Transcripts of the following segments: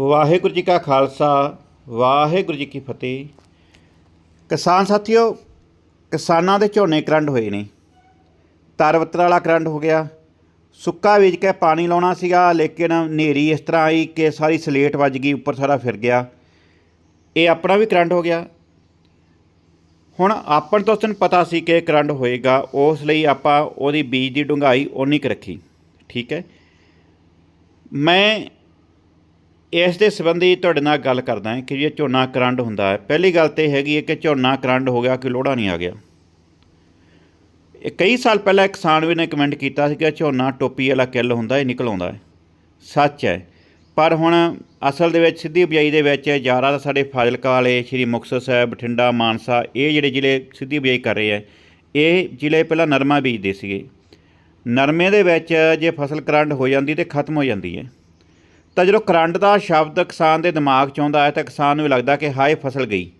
ਵਾਹਿਗੁਰੂ ਜੀ ਕਾ ਖਾਲਸਾ, ਵਾਹਿਗੁਰੂ ਜੀ ਕੀ ਫਤਿਹ। ਕਿਸਾਨ ਸਾਥੀਓ, ਕਿਸਾਨਾਂ ਦੇ ਝੋਨੇ ਕਰੰਡ ਹੋਏ ਨੇ। ਤਰਵਤਰ ਵਾਲਾ ਕਰੰਡ ਹੋ ਗਿਆ। ਸੁੱਕਾ ਬੀਜ ਕੇ ਪਾਣੀ ਲਾਉਣਾ ਸੀਗਾ, ਲੇਕਿਨ ਹਨੇਰੀ ਇਸ ਤਰ੍ਹਾਂ ਆਈ ਕਿ ਸਾਰੀ ਸਲੇਟ ਵੱਜ ਗਈ, ਉੱਪਰ ਸਾਰਾ ਫਿਰ ਗਿਆ। ਇਹ ਆਪਣਾ ਵੀ ਕਰੰਟ ਹੋ ਗਿਆ। ਹੁਣ ਆਪਾਂ ਤੋਂ ਤਾਂ ਪਤਾ ਸੀ ਕਿ ਕਰੰਟ ਹੋਏਗਾ, ਉਸ ਲਈ ਆਪਾਂ ਉਹਦੀ ਬੀਜ ਦੀ ਡੂੰਘਾਈ ਓਨੀ ਕੁ ਰੱਖੀ। ਠੀਕ ਹੈ। ਮੈਂ ਇਸ ਦੇ ਸੰਬੰਧੀ ਤੁਹਾਡੇ ਨਾਲ ਗੱਲ ਕਰਦਾ ਹਾਂ ਕਿ ਜੇ ਝੋਨਾ ਕਰੰਟ ਹੁੰਦਾ ਹੈ, ਪਹਿਲੀ ਗੱਲ ਤੇ ਹੈਗੀ ਹੈ ਕਿ ਝੋਨਾ ਕਰੰਟ ਹੋ ਗਿਆ ਕਿ ਲੋੜਾ ਨਹੀਂ ਆ ਗਿਆ। ਇਹ ਕਈ ਸਾਲ ਪਹਿਲਾਂ ਕਿਸਾਨ ਵੀ ਨੇ ਕਮੈਂਟ ਕੀਤਾ ਸੀ ਕਿ ਝੋਨਾ ਟੋਪੀ ਵਾਲਾ ਕਿੱਲ ਹੁੰਦਾ ਇਹ ਨਿਕਲ ਆਉਂਦਾ ਹੈ। ਸੱਚ ਹੈ। ਪਰ ਹੁਣ ਅਸਲ ਦੇ ਵਿੱਚ ਸਿੱਧੀ ਬਿਜਾਈ ਦੇ ਵਿੱਚ ਜ਼ਿਆਦਾ ਤਾਂ ਸਾਡੇ ਫਾਜ਼ਿਲਕਾ ਵਾਲੇ, ਸ਼੍ਰੀ ਮੁਕਤਸਰ ਸਾਹਿਬ, ਬਠਿੰਡਾ, ਮਾਨਸਾ, ਇਹ ਜਿਹੜੇ ਜ਼ਿਲ੍ਹੇ ਸਿੱਧੀ ਬਿਜਾਈ ਕਰ ਰਹੇ ਆ ਇਹ ਜ਼ਿਲ੍ਹੇ ਪਹਿਲਾਂ ਨਰਮਾ ਬੀਜਦੇ ਸੀਗੇ। ਨਰਮੇ ਦੇ ਵਿੱਚ ਜੇ ਫਸਲ ਕਰੰਟ ਹੋ ਜਾਂਦੀ ਤੇ ਖਤਮ ਹੋ ਜਾਂਦੀ ਹੈ। ਤਾਂ ਜਦੋਂ ਕਰੰਟ ਦਾ ਸ਼ਬਦ ਕਿਸਾਨ ਦੇ ਦਿਮਾਗ 'ਚ ਆਉਂਦਾ ਹੈ ਤਾਂ ਕਿਸਾਨ ਨੂੰ ਵੀ ਲੱਗਦਾ ਕਿ ਹਾਏ ਫਸਲ ਗਈ।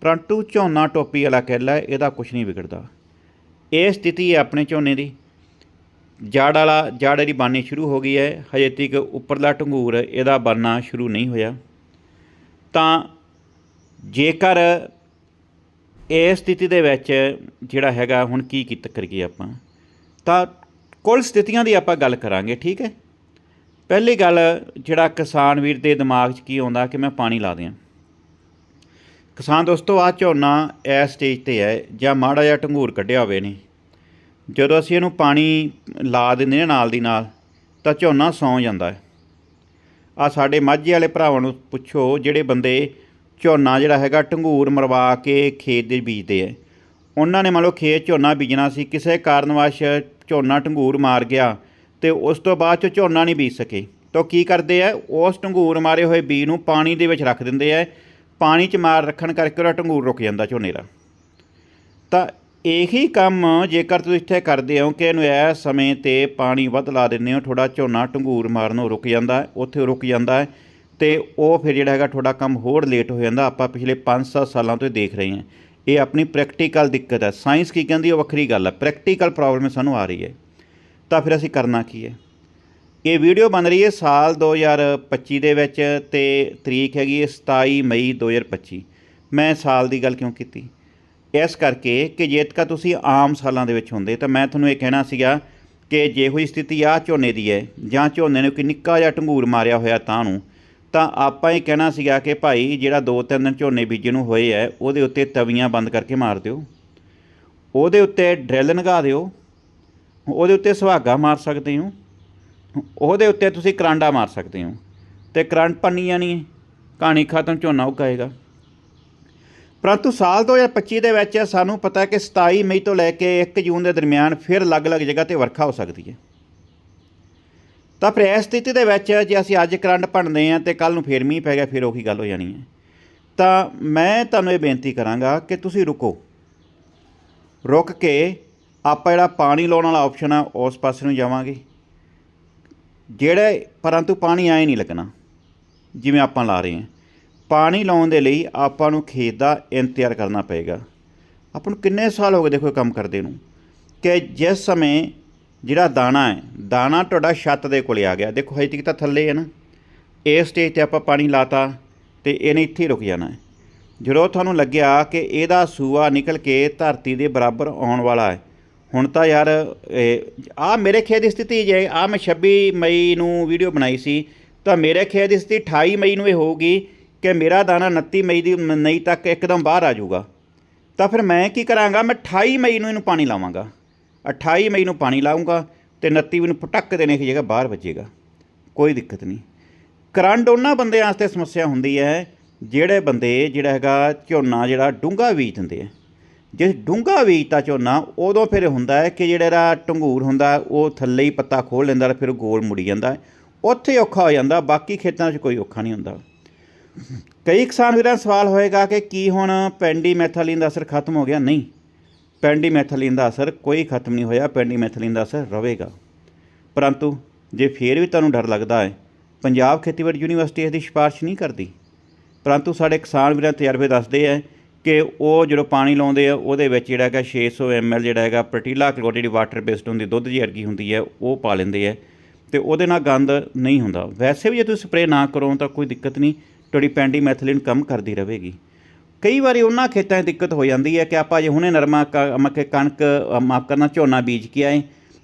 ਪਰੰਤੂ ਝੋਨਾ ਟੋਪੀ ਵਾਲਾ ਕਿੱਲਾ ਇਹਦਾ ਕੁਝ ਨਹੀਂ ਵਿਗੜਦਾ। ਇਹ ਸਥਿਤੀ ਹੈ ਆਪਣੇ ਝੋਨੇ ਦੀ। ਜੜ ਵਾਲਾ ਜੜ ਦੀ ਬਾਨੀ ਸ਼ੁਰੂ ਹੋ ਗਈ ਹੈ। ਹਜੇ ਤੱਕ ਉੱਪਰਲਾ ਢੰਗੂਰ ਇਹਦਾ ਬਣਨਾ ਸ਼ੁਰੂ ਨਹੀਂ ਹੋਇਆ। ਤਾਂ ਜੇਕਰ ਇਸ ਸਥਿਤੀ ਦੇ ਵਿੱਚ ਜਿਹੜਾ ਹੈਗਾ, ਹੁਣ ਕੀ ਕੀਤਾ ਕਰੀਏ ਆਪਾਂ, ਤਾਂ ਕੁੱਲ ਸਥਿਤੀਆਂ ਦੀ ਆਪਾਂ ਗੱਲ ਕਰਾਂਗੇ, ਠੀਕ ਹੈ? ਪਹਿਲੀ ਗੱਲ, ਜਿਹੜਾ ਕਿਸਾਨ ਵੀਰ ਦੇ ਦਿਮਾਗ 'ਚ ਕੀ ਆਉਂਦਾ ਕਿ ਮੈਂ ਪਾਣੀ ਲਾ ਦਿਆਂ। ਕਿਸਾਨ ਦੋਸਤੋ ਆ ਝੋਨਾ ਇਸ ਸਟੇਜ ਤੇ ਹੈ, ਜਾਂ ਮਾੜਾ ਜਿਹਾ ਢੰਗੂਰ ਕੱਢਿਆ ਹੋਵੇ ਨੇ ਜਦੋਂ ਅਸੀਂ ਇਹਨੂੰ ਪਾਣੀ ਲਾ ਦਿੰਦੇ ਹਾਂ ਨਾਲ ਦੀ ਨਾਲ, ਤਾਂ ਝੋਨਾ ਸੌਂ ਜਾਂਦਾ ਹੈ। ਆ ਸਾਡੇ ਮਾਝੇ ਵਾਲੇ ਭਰਾਵਾਂ ਨੂੰ ਪੁੱਛੋ, ਜਿਹੜੇ ਬੰਦੇ ਝੋਨਾ ਜਿਹੜਾ ਹੈਗਾ ਢੰਗੂਰ ਮਰਵਾ ਕੇ ਖੇਤ ਦੇ ਬੀਜਦੇ ਹੈ। ਉਹਨਾਂ ਨੇ ਮੰਨ ਲਓ ਖੇਤ ਝੋਨਾ ਬੀਜਣਾ ਸੀ, ਕਿਸੇ ਕਾਰਨ ਕਾਰਨਵਸ਼ ਝੋਨਾ ਢੰਗੂਰ ਮਾਰ ਗਿਆ ਤੇ ਉਸ ਤੋਂ ਬਾਅਦ ਚ ਝੋਨਾ ਨਹੀਂ ਬੀਜ ਸਕੇ। ਤਾਂ ਕੀ ਕਰਦੇ ਆ? ਉਸ ਢੰਗੂਰ ਮਾਰੇ ਹੋਏ ਬੀ ਨੂੰ ਪਾਣੀ ਦੇ ਵਿੱਚ ਰੱਖ ਦਿੰਦੇ ਆ। ਪਾਣੀ 'ਚ ਮਾਰ ਰੱਖਣ ਕਰਕੇ ਉਹਦਾ ਢੰਗੂਰ ਰੁਕ ਜਾਂਦਾ ਝੋਨੇ ਦਾ। ਤਾਂ ਇਹੀ ਕੰਮ ਜੇਕਰ ਤੁਸੀਂ ਇੱਥੇ ਕਰਦੇ ਹੋ ਕਿ ਇਹਨੂੰ ਇਸ ਸਮੇਂ ਤੇ ਪਾਣੀ ਵੱਧ ਲਾ ਦਿੰਦੇ ਹੋ ਥੋੜਾ ਝੋਨਾ ਢੰਗੂਰ ਮਾਰਨੋਂ ਰੁਕ ਜਾਂਦਾ, ਉੱਥੇ ਰੁਕ ਜਾਂਦਾ ਹੈ ਤੇ ਉਹ ਫਿਰ ਜਿਹੜਾ ਹੈਗਾ ਤੁਹਾਡਾ ਕੰਮ ਹੋਰ ਲੇਟ ਹੋ ਜਾਂਦਾ। ਆਪਾਂ ਪਿਛਲੇ 5-7 ਸਾਲਾਂ ਤੋਂ ਦੇਖ ਰਹੇ ਹਾਂ। ਇਹ ਆਪਣੀ ਪ੍ਰੈਕਟੀਕਲ ਦਿੱਕਤ ਹੈ। ਸਾਇੰਸ ਕੀ ਕਹਿੰਦੀ ਉਹ ਵੱਖਰੀ ਗੱਲ ਹੈ। ਪ੍ਰੈਕਟੀਕਲ ਪ੍ਰੋਬਲਮ ਸਾਨੂੰ ਆ ਰਹੀ ਹੈ। ਤਾਂ ਫਿਰ ਅਸੀਂ ਕਰਨਾ ਕੀ ਹੈ? ਇਹ ਵੀਡੀਓ ਬਣ ਰਹੀ ਹੈ ਸਾਲ 2025 ਦੇ ਵਿੱਚ ਤੇ ਤਰੀਕ ਹੈਗੀ ਹੈ 27 ਮਈ 2025 ਮੈਂ ਸਾਲ ਦੀ ਗੱਲ ਕਿਉਂ ਕੀਤੀ? ਇਸ ਕਰਕੇ ਕਿ ਜੇਤਕਾ ਤੁਸੀਂ ਆਮ ਸਾਲਾਂ ਦੇ ਵਿੱਚ ਹੁੰਦੇ, ਤਾਂ ਮੈਂ ਤੁਹਾਨੂੰ ਇਹ ਕਹਿਣਾ ਸੀਗਾ ਕਿ ਜੇ ਹੋਈ ਸਥਿਤੀ ਆ ਝੋਨੇ ਦੀ ਹੈ, ਜਾਂ ਝੋਨੇ ਨੂੰ ਕੋਈ ਨਿੱਕਾ ਜਿਹਾ ਢੰਗੂਰ ਮਾਰਿਆ ਹੋਇਆ ਤਾਂ ਨੂੰ, ਤਾਂ ਆਪਾਂ ਇਹ ਕਹਿਣਾ ਸੀਗਾ ਕਿ ਭਾਈ ਜਿਹੜਾ ਦੋ ਤਿੰਨ ਦਿਨ ਝੋਨੇ ਬੀਜੇ ਨੂੰ ਹੋਏ ਹੈ, ਉਹਦੇ ਉੱਤੇ ਤਵੀਆਂ ਬੰਦ ਕਰਕੇ ਮਾਰ ਦਿਓ। ਉਹਦੇ ਉੱਤੇ ਡਰਿਲ ਲਗਾ ਦਿਓ ਉਹਦੇ ਉੱਤੇ ਸੁਹਾਗਾ ਮਾਰ ਸਕਦੇ ਹੋ। ਉਹਦੇ ਉੱਤੇ ਤੁਸੀਂ ਕਰਾਂਡਾ ਮਾਰ ਸਕਦੇ ਹੋ। ਤੇ ਕਰੰਟ ਪੰਨੀ ਜਾਣੀ ਕਹਾਣੀ ਖਤਮ, ਝੋਨਾ ਉਗਾਏਗਾ। ਪਰੰਤੂ ਸਾਲ 2025 ਦੇ ਵਿੱਚ ਸਾਨੂੰ ਪਤਾ ਹੈ ਕਿ 27 ਮਈ ਤੋਂ ਲੈ ਕੇ 1 ਜੂਨ ਦੇ ਦਰਮਿਆਨ ਫਿਰ ਅਲੱਗ-ਅਲੱਗ ਜਗ੍ਹਾ ਤੇ ਵਰਖਾ ਹੋ ਸਕਦੀ ਹੈ। ਤਾਂ ਫਿਰ ਇਸ ਸਥਿਤੀ ਦੇ ਵਿੱਚ ਜੇ ਅਸੀਂ ਅੱਜ ਕਰੰਟ ਭੰਨਦੇ ਹਾਂ ਤੇ ਕੱਲ ਨੂੰ ਫੇਰ ਮੀਂਹ ਪੈ ਗਿਆ, ਫਿਰ ਉਹੀ ਗੱਲ ਹੋ ਜਾਣੀ ਹੈ। ਤਾਂ ਮੈਂ ਤੁਹਾਨੂੰ ਇਹ ਬੇਨਤੀ ਕਰਾਂਗਾ ਕਿ ਤੁਸੀਂ ਰੁਕੋ। ਰੁਕ ਕੇ ਆਪਾਂ ਜਿਹੜਾ ਪਾਣੀ ਲਾਉਣ ਵਾਲਾ ਆਪਸ਼ਨ ਆ, ਉਸ ਪਾਸੇ ਨੂੰ ਜਾਵਾਂਗੇ। ਜਿਹੜੇ, ਪਰੰਤੂ ਪਾਣੀ ਆਏ ਨਹੀਂ ਲੱਗਣਾ, ਜਿਵੇਂ ਆਪਾਂ ਲਾ ਰਹੇ ਹਾਂ। ਪਾਣੀ ਲਾਉਣ ਦੇ ਲਈ ਆਪਾਂ ਨੂੰ ਖੇਤ ਦਾ ਇੰਤਜ਼ਾਰ ਕਰਨਾ ਪਏਗਾ। ਆਪਾਂ ਨੂੰ ਕਿੰਨੇ ਸਾਲ ਹੋ ਗਏ ਦੇਖੋ ਕੰਮ ਕਰਦੇ ਨੂੰ, ਕਿ ਜਿਸ ਸਮੇਂ ਜਿਹੜਾ ਦਾਣਾ ਹੈ, ਦਾਣਾ ਤੁਹਾਡਾ ਛੱਤ ਦੇ ਕੋਲੇ ਆ ਗਿਆ। ਦੇਖੋ ਹਜੇ ਤੱਕ ਤਾਂ ਥੱਲੇ ਹੈ ਨਾ। ਇਸ ਸਟੇਜ ਤੇ ਆਪਾਂ ਪਾਣੀ ਲਾਤਾ ਤੇ ਇਹਨੇ ਇੱਥੇ ਹੀ ਰੁਕ ਜਾਣਾ ਹੈ। ਜਦੋਂ ਤੁਹਾਨੂੰ ਲੱਗਿਆ ਕਿ ਇਹਦਾ ਸੂਆ ਨਿਕਲ ਕੇ ਧਰਤੀ ਦੇ ਬਰਾਬਰ ਆਉਣ ਵਾਲਾ ਹੈ ਹੁਣ ਤਾਂ ਯਾਰ ਆ ਮੇਰੇ ਖੇਤ ਦੀ ਸਥਿਤੀ ਜੇ, ਆ ਮੈਂ 26 ਮਈ ਨੂੰ ਵੀਡੀਓ ਬਣਾਈ ਸੀ, ਤਾਂ ਮੇਰੇ ਖੇਤ ਦੀ ਸਥਿਤੀ 28 ਮਈ ਨੂੰ ਇਹ ਹੋਊਗੀ ਕਿ ਮੇਰਾ ਦਾਣਾ 29 ਮਈ ਦੀ ਮਈ ਤੱਕ ਇੱਕਦਮ ਬਾਹਰ ਆ ਜਾਊਗਾ। ਤਾਂ ਫਿਰ ਮੈਂ ਕੀ ਕਰਾਂਗਾ? ਮੈਂ 28 ਮਈ ਨੂੰ ਇਹਨੂੰ ਪਾਣੀ ਲਾਵਾਂਗਾ। 28 ਮਈ ਨੂੰ ਪਾਣੀ ਲਾਉਂਗਾ ਤੇ 29 ਨੂੰ ਪਟਕ ਦੇਣੇ ਦੀ ਜਗ੍ਹਾ ਬਾਹਰ ਵੱਜੇਗਾ। ਕੋਈ ਦਿੱਕਤ ਨਹੀਂ। ਕਰੰਟ ਉਹਨਾਂ ਬੰਦਿਆਂ ਵਾਸਤੇ ਸਮੱਸਿਆ ਹੁੰਦੀ ਹੈ, ਜਿਹੜੇ ਬੰਦੇ, ਜਿਹੜਾ ਹੈਗਾ ਝੋਨਾ, ਜਿਹੜਾ ਡੂੰਘਾ ਬੀਜ ਦਿੰਦੇ ਆ। ਜੇ ਡੂੰਘਾ ਬੀਜਤਾ ਝੋਨਾ, ਉਦੋਂ ਫਿਰ ਹੁੰਦਾ ਹੈ ਕਿ ਜਿਹੜਾ ਇਹਦਾ ਢੰਗੂਰ ਹੁੰਦਾ, ਉਹ ਥੱਲੇ ਹੀ ਪੱਤਾ ਖੋਲ ਲੈਂਦਾ ਤੇ ਫਿਰ ਗੋਲ ਮੁੜੀ ਜਾਂਦਾ ਉੱਥੇ ਔਖਾ ਹੋ ਜਾਂਦਾ, ਬਾਕੀ ਖੇਤਾਂ 'ਚ ਕੋਈ ਔਖਾ ਨਹੀਂ ਹੁੰਦਾ। ਕਈ ਕਿਸਾਨ ਵੀਰਾਂ, ਸਵਾਲ ਹੋਏਗਾ ਕਿ ਕੀ ਹੁਣ ਪੈਂਡੀ ਪੈਂਡੀਮੈਥਾਲੀਨ ਦਾ ਅਸਰ ਖਤਮ ਹੋ ਗਿਆ? ਨਹੀਂ। ਪੈਂਡੀ ਮੈਥਲੀਨ ਦਾ ਅਸਰ ਕੋਈ ਖਤਮ ਨਹੀਂ ਹੋਇਆ ਪੈਂਡੀ ਮੈਥਲੀਨ ਦਾ ਅਸਰ ਰਹੇਗਾ ਪਰੰਤੂ ਜੇ ਫੇਰ ਵੀ ਤੁਹਾਨੂੰ ਡਰ ਲੱਗਦਾ ਹੈ, ਪੰਜਾਬ ਖੇਤੀਬਾੜੀ ਯੂਨੀਵਰਸਿਟੀ ਇਸ ਦੀ ਸਿਫਾਰਿਸ਼ ਨਹੀਂ ਕਰਦੀ। ਪਰੰਤੂ ਸਾਡੇ ਕਿਸਾਨ ਵੀਰਾਂ, ਤਜਰਬੇ ਦੱਸਦੇ ਆ ਕਿ ਉਹ ਜਦੋਂ ਪਾਣੀ ਲਾਉਂਦੇ ਆ, ਉਹਦੇ ਵਿੱਚ ਜਿਹੜਾ ਹੈਗਾ 600 ml ਜਿਹੜਾ ਹੈਗਾ, ਪ੍ਰਟੀਲਾ ਕਲੋਰਾਈਡ ਵਾਟਰ ਬੇਸਡ ਹੁੰਦੀ, ਦੁੱਧ ਜੀ ਅਰਗੀ ਹੁੰਦੀ ਹੈ, ਉਹ ਪਾ ਲੈਂਦੇ ਆ। ਤੇ ਉਹਦੇ ਨਾਲ ਗੰਦ ਨਹੀਂ ਹੁੰਦਾ। ਵੈਸੇ ਵੀ ਜੇ ਤੁਸੀਂ ਸਪਰੇਅ ਨਾ ਕਰੋ, ਤਾਂ ਕੋਈ ਦਿੱਕਤ ਨਹੀਂ, ਤੁਹਾਡੀ ਪੈਂਡੀਮੈਥਲੀਨ ਕੰਮ ਕਰਦੀ ਰਹੇਗੀ। ਕਈ ਵਾਰੀ ਉਹਨਾਂ ਖੇਤਾਂ 'ਚ ਦਿੱਕਤ ਹੋ ਜਾਂਦੀ ਹੈ ਕਿ ਆਪਾਂ ਜੇ ਹੁਣੇ ਨਰਮਾ ਕ- ਮੱਕੇ ਕਣਕ ਮਾਫ਼ ਕਰਨਾ, ਝੋਨਾ ਬੀਜ ਕੇ ਆਏ,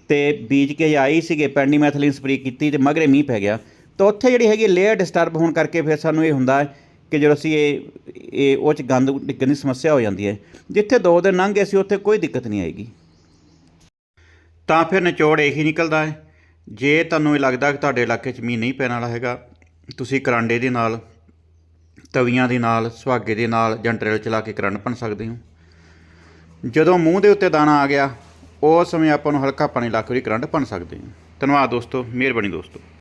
ਤੇ ਬੀਜ ਕੇ ਆਈ ਸੀਗੇ ਪੈਂਡੀਮੈਥਲੀਨ ਸਪਰੇਅ ਕੀਤੀ ਤੇ ਮਗਰੇ ਮੀਂਹ ਪੈ ਗਿਆ। ਤਾਂ ਉੱਥੇ ਜਿਹੜੀ ਹੈਗੀ ਲੇਅਰ ਡਿਸਟਰਬ ਹੋਣ ਕਰਕੇ ਫਿਰ ਸਾਨੂੰ ਇਹ ਹੁੰਦਾ ਹੈ ਕਿ ਜਦੋਂ ਅਸੀਂ ਇਹ ਇਹ ਉਹ ਚ ਗੰਦ ਡਿੱਗਣ ਦੀ ਸਮੱਸਿਆ ਹੋ ਜਾਂਦੀ ਹੈ। ਜਿੱਥੇ ਦੋ ਦਿਨ ਲੰਘ ਗਏ ਸੀ, ਉੱਥੇ ਕੋਈ ਦਿੱਕਤ ਨਹੀਂ ਆਏਗੀ। ਤਾਂ ਫਿਰ ਨਿਚੋੜ ਇਹੀ ਨਿਕਲਦਾ ਹੈ। ਜੇ ਤੁਹਾਨੂੰ ਇਹ ਲੱਗਦਾ ਕਿ ਤੁਹਾਡੇ ਇਲਾਕੇ 'ਚ ਮੀਂਹ ਨਹੀਂ ਪੈਣ ਵਾਲਾ ਹੈਗਾ, ਤੁਸੀਂ ਕਰਾਂਡੇ ਦੇ ਨਾਲ, ਤਵੀਆਂ ਦੇ ਨਾਲ, ਸੁਹਾਗੇ ਦੇ ਨਾਲ ਜਾਂ ਡਰਿਲ ਚਲਾ ਕੇ ਕਰੰਟ ਭੰਨ ਸਕਦੇ ਹੋ। ਜਦੋਂ ਮੂੰਹ ਦੇ ਉੱਤੇ ਦਾਣਾ ਆ ਗਿਆ, ਉਸ ਸਮੇਂ ਆਪਾਂ ਨੂੰ ਹਲਕਾ ਪਾਣੀ ਲਾ ਕੇ ਵੀ ਕਰੰਟ ਭੰਨ ਸਕਦੇ ਹਾਂ। ਧੰਨਵਾਦ ਦੋਸਤੋ, ਮਿਹਰਬਾਨੀ ਦੋਸਤੋ।